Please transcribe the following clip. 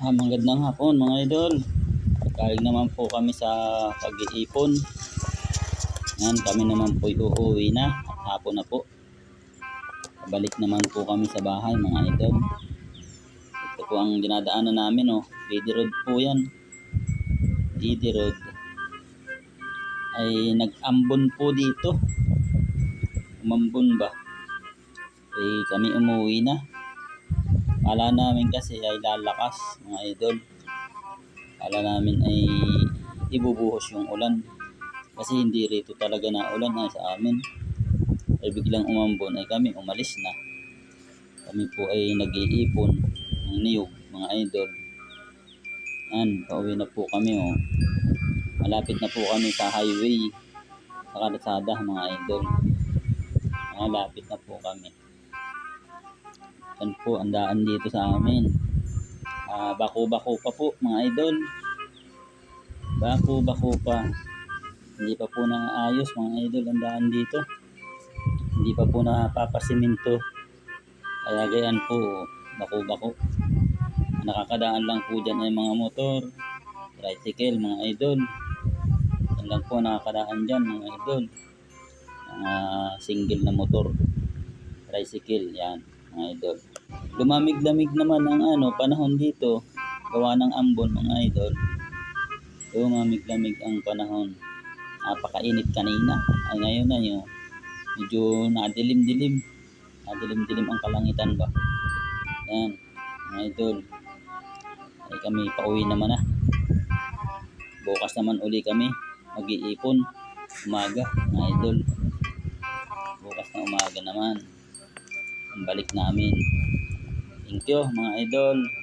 Ah, magandang hapon mga idol. Galing naman po kami sa pag-iipon. Yan, kami naman po uuwi na. Hapon na po. Balik naman po kami sa bahay mga idol. Ito po ang dinadaanan namin oh. Lady Road po yan. Lady Road. Ay nag-ambon po dito. Umambon ba? Eh kami umuwi na. Kala namin kasi ay lalakas mga idol. Kala namin ay ibubuhos yung ulan. Kasi hindi rito talaga na ulan ay sa amin. Ay biglang umambon ay kami umalis na. Kami po ay nag-iipon ng niyog mga idol. Yan, pauwi na po kami oh. Malapit na po kami sa highway. Sa kalsada mga idol. Malapit na po kami. Yan po, ang daan dito sa amin. Ah, bako-bako pa po, mga idol. Bako-bako pa. Hindi pa po naayos, mga idol, ang daan dito. Hindi pa po napapasiminto. Kaya gayan po, bako-bako. Nakakadaan lang po dyan ay mga motor, tricycle, mga idol. Yan lang po nakakadaan dyan, mga idol. Mga single na motor, tricycle, yan, mga idol. Lumamig-lamig naman ang ano, panahon dito. Gawa ng ambon, mga idol. Lumamig-lamig ang panahon. Napakainit kanina. Ay ngayon na yun. Medyo nadilim-dilim. Nadilim-dilim ang kalangitan ba. Yan, mga idol. Ay kami pauwi naman na. Bukas naman uli kami. Mag-iipon. Umaga, mga idol. Bukas na umaga naman. Ang balik namin. Thank you, mga idol.